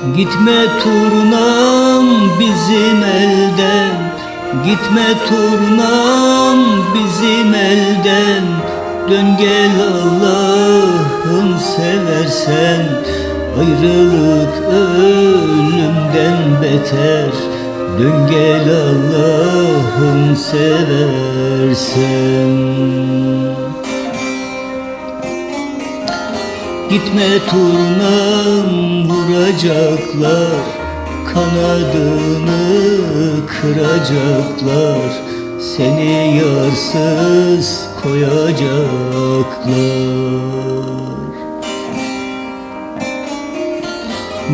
Gitme turnam bizim elden. Gitme turnam bizim elden. Dön gel Allah'ım seversen. Ayrılık ölümden beter. Dön gel Allah'ım seversen Gitme turnam vuracaklar Kanadını kıracaklar. Seni yarsız koyacaklar.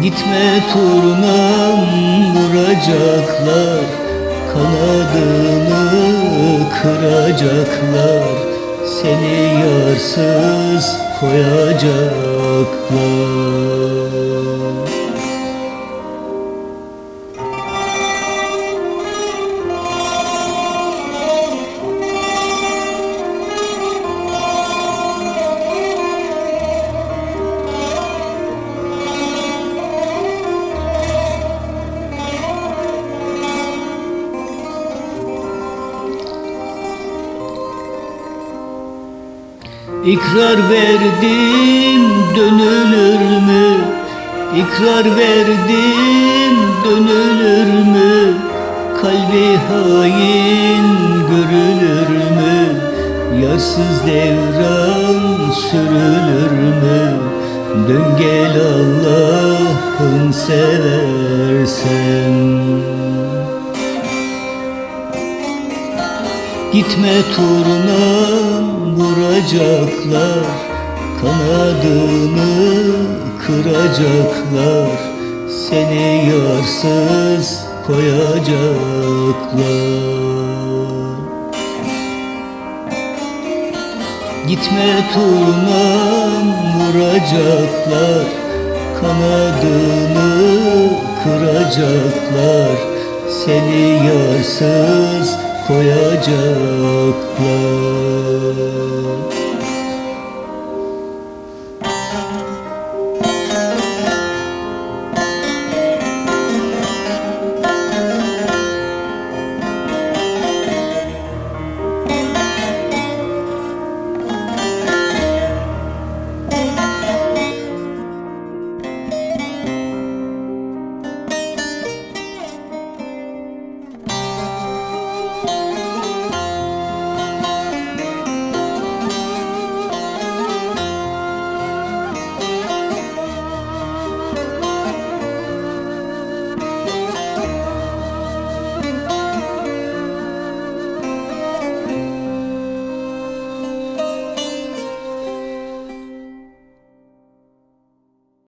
Gitme turnam vuracaklar Kanadını kıracaklar. Seni yarsız koyacaklar İkrar verdim dönülür mü? İkrar verdim dönülür mü? Kalbi hain görülür mü? Yarsız devran sürülür mü? Dön gel Allah'ın seversen Gitme turnam vuracaklar Kanadını kıracaklar. Seni yarsız koyacaklar. Gitme turnam vuracaklar Kanadını kıracaklar. Seni yarsız koyacaklar